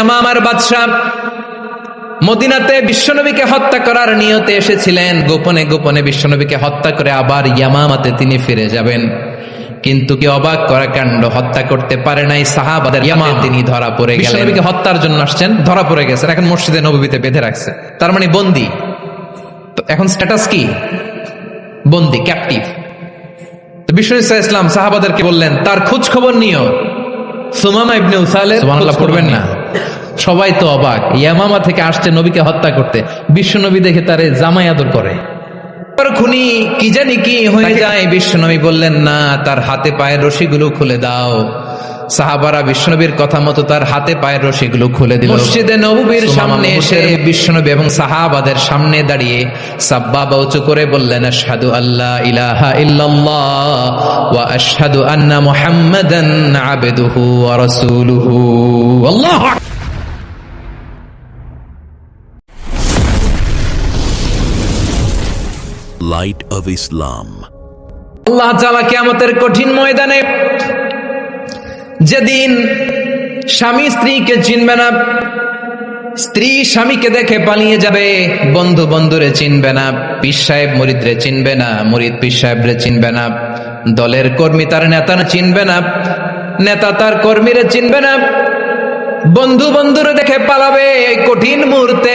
ইয়ামামার বাদশাহ মদিনাতে বিশ্বনবীকে হত্যা করার নিয়তে এসেছিলেন। গোপনে গোপনে বিশ্বনবীকে হত্যা করে আবার ইয়ামামাতে তিনি ফিরে যাবেন। কিন্তু কি অবাক করা কাণ্ড হত্যা করতে পারে নাই সাহাবাদের তিনি ধরা পড়ে গেলেন। বিশ্বনবীকে হত্যার জন্য আসছেন ধরা পড়ে গেছেন এখন মসজিদে নবীতে বেঁধে রাখছে। তার মানে বন্দি। তো এখন স্ট্যাটাস কি? বন্দি ক্যাপটিভ তো বিশ্ব ইসলাম সাহাবাদেরকে বললেন তার খোঁজ খবর নিও। সুমামা ইবনে উসালে সুবহানাল্লাহ পড়বেন না। সবাই তো অবাক। ইয়ামামা থেকে আসছে নবীকে হত্যা করতে। বিশ্ব নবী দেখে তারে জামাই আদর করে। খুনি কি জানি কি হয়ে যায় বিশ্ব নবী বললেন না তার হাতে পায়ের রশিগুলো খুলে দাও। সাহাবারা বিশ্বনবীর কথা মতো তার হাতে পায়ের রশিগুলো খুলে দিল। মসজিদে নবীর সামনে এসে বিশ্বনবী এবং সাহাবাদের সামনে দাঁড়িয়ে সাব্বাবা উঁচু করে বললেন আশহাদু আল্লাহ ইলাহা ইল্লাল্লাহ ওয়া আশহাদু আন্না মুহাম্মাদান আবদুহু ওয়া রাসূলুহু। আল্লাহু Light of Islam. আল্লাহ তাআলা কিয়ামতের কঠিন ময়দানে যেদিন স্বামী স্ত্রীকে চিনবে না, স্ত্রী স্বামীকে দেখে পালিয়ে যাবে, বন্ধু বন্ধুরে চিনবে না, পীর সাহেব মুরিদরে চিনবে না, মুরিদ পীর সাহেবরে চিনবে না, দলের কর্মী তার নেতা চিনবে না, নেতা তার কর্মীরে চিনবে না, বন্ধু বন্ধুরে দেখে পালাবে এই কঠিন মুহূর্তে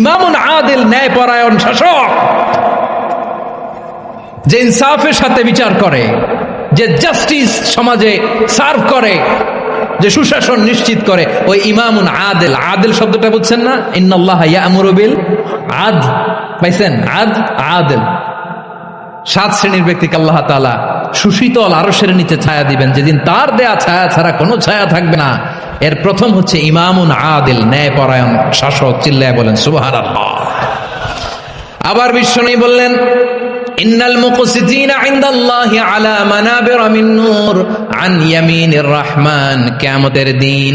ইমামুন আদিল ন্যায় পরায়ণ শাসক, যে ইনসাফের সাথে বিচার করে, যে জাস্টিস সমাজে সার্ভ করে, যে সুশাসন নিশ্চিত করে, ওই ইমামুন আদেল। আদেল শব্দটা বুঝছেন না? ইন্নাল্লাহ ইয়ামুরু বিল আদ। পাইছেন? আদ? আদেল। সাত শ্রেণির ব্যক্তিকে আল্লাহ তালা সুশীতল আরশের নিচে ছায়া দিবেন। যেদিন তার দেয়া ছায়া ছাড়া কোনো ছায়া থাকবে না। এর প্রথম হচ্ছে ইমামুন আদিল, ন্যায়পরায়ণ শাসক, চিল্লায় বলেন, সুবহানাল্লাহ। আবার বিশ্বনী বললেন, ইন্নাল আলা মানাবির মিন আন ইয়ামিনির রহমান। কিয়ামতের দিন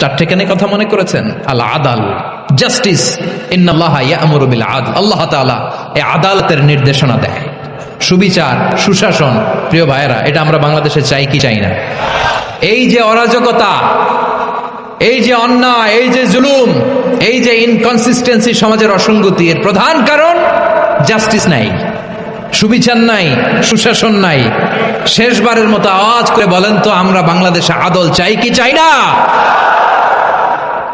চারটে কেন কথা মনে করেছেন? আল আদাল, জাস্টিস। আদল। আল্লাহ এই আদালতের নির্দেশনা দেয়। সুবিচার, সুশাসন, প্রিয় ভাইয়েরা, এটা আমরা বাংলাদেশে চাই কি চাই না? এই যে অরাজকতা, এই যে অন্যায়, এই যে জুলুম, এই যে ইনকনসিস্টেন্সি সমাজের অসঙ্গতি, এর প্রধান কারণ জাস্টিস নাই, সুবিচার নাই, সুশাসন নাই। শেষবারের মতো আওয়াজ করে বলেন তো, আমরা বাংলাদেশে আদল চাই কি চাই না?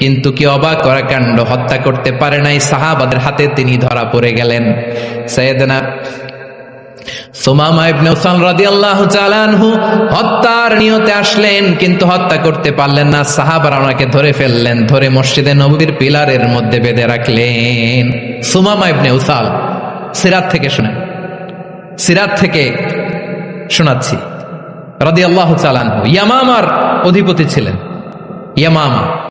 কিন্তু কি অবাক করা কাণ্ড? হত্যা করতে পারে নাই সাহাবাদের হাতে তিনি ধরা পড়ে গেলেন। সৈয়দনা হত্যার নিয়তে আসলেন, কিন্তু হত্যা করতে পারলেন না। ধরে ফেললেন, ধরে মসজিদে পিলারের মধ্যে বেঁধে রাখলেন। সিরাত থেকে শুনেন। থেকে শোনাচ্ছি। ইয়ামামার অধিপতি ছিলেন। ইয়ামামা।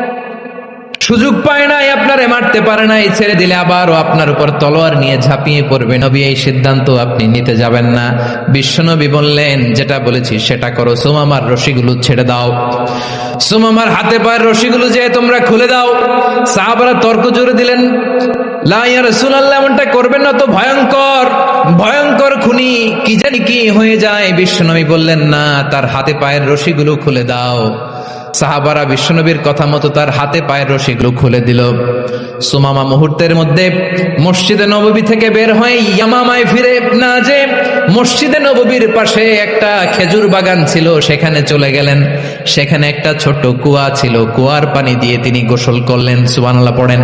সুযোগ পায় নাই, আপনারে মারতে পারে নাই, ছেড়ে দিলে আবারও আপনার উপর তলোয়ার নিয়ে ঝাঁপিয়ে পড়বে। নবী, এই সিদ্ধান্ত আপনি নিতে যাবেন না। বিশ্বনবী বললেন, যেটা বলেছি সেটা করো। সুমামার রশিগুলো ছেড়ে দাও। সুমামার হাতে পায়ের রশিগুলো যে তোমরা খুলে দাও। সাহাবারা তর্ক জুড়ে দিলেন। এমনটা করবেন না তো ভয়ঙ্কর ভয়ঙ্কর খুনি কি জানি কি হয়ে যায়। বিশ্বনবী বললেন, না, তার হাতে পায়ের রশিগুলো খুলে দাও। সাহাবারা বিশ্বনবীর কথা মতো তার হাতে পায়ের রশিগুলো খুলে দিল। সুমামা মুহূর্তের মধ্যে মসজিদে নববী থেকে বের হয়ে ইয়ামামায় ফিরে না যে মসজিদে নববীর পাশে একটা খেজুর বাগান ছিল, সেখানে চলে গেলেন। সেখানে একটা ছোট্ট কুয়া ছিল, কুয়ার পানি দিয়ে তিনি গোসল করলেন। সুবহানাল্লাহ পড়েন।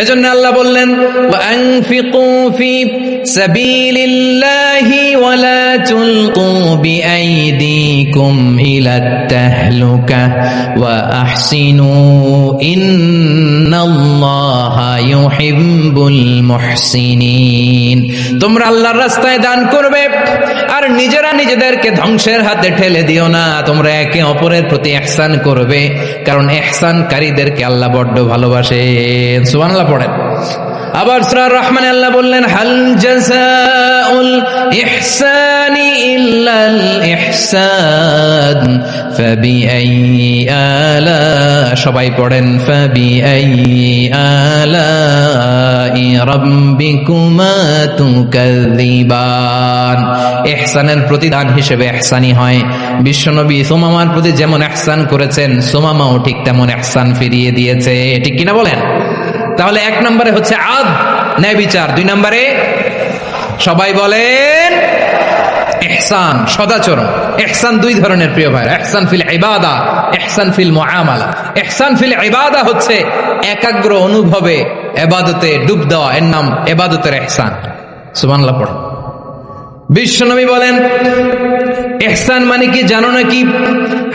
এজন্য আল্লাহ বললেন তোমরা আল্লাহর রাস্তায় দান করবে, আর নিজেরা নিজেদেরকে ধ্বংসের হাতে ঠেলে দিও না, তোমরা একে অপরের প্রতি ইহসান করবে, কারণ ইহসানকারীদেরকে আল্লাহ বড্ড ভালোবাসেন সুবহানাল্লাহ। পড়েন আবার সূরা রহমানে আল্লাহ বললেন, হাল আলা, সবাই পড়েন তুকাযিবান ইহসানের প্রতিদান হিসেবে ইহসানি হয়। বিশ্বনবী সুমামার প্রতি যেমন ইহসান করেছেন, সুমামাও ঠিক তেমন ইহসান ফিরিয়ে দিয়েছে। ঠিক কিনা বলেন? তাহলে এক নম্বরে হচ্ছে আদ, ন্যায় বিচার। দুই নম্বরে সবাই বলেন এহসান সদাচরণ। এহসান দুই ধরনের প্রিয় ভাই এহসান ফিল ইবাদা এহসান ফিল মুআমালা। এহসান ফিল ইবাদা হচ্ছে একাগ্র অনুভবে এবাদতে ডুব দেওয়া। এর নাম এবাদতের এহসান সুবহানাল্লাহ পড়ো। বিশ্বনবী বলেন এহসান মানে কি জানো নাকি?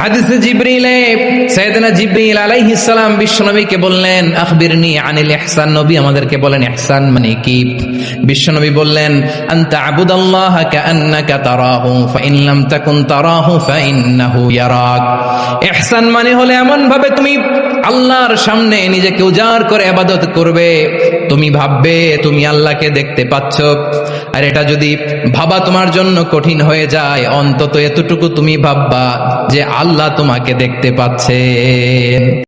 হাদিসে জিব্রিলে সাইয়েদনা জিব্রিল আলাইহিস সালাম বিশ্বনবীকে বললেন, আখবিরনি আনিল ইহসান নবী আমাদেরকে বলেন ইহসান মানে কি? বিশ্বনবী বললেন, আনতা আবুদাল্লাহ কাআন্নাকা তারাহু, ফাইন লাম তাকুন তারাহু, ফাইন্নাহু ইয়ারাক। ইহসান মানে হলো এমন ভাবে তুমি আল্লাহর সামনে নিজেকে উজাড় করে আবাদত করবে। তুমি ভাববে, তুমি আল্লাহকে দেখতে পাচ্ছ। আর এটা যদি ভাবা তোমার জন্য কঠিন হয়ে যায়, অন্তত এতটুকু তুমি ভাববা যে আল্লাহ তোমাকে দেখতে পাচ্ছেন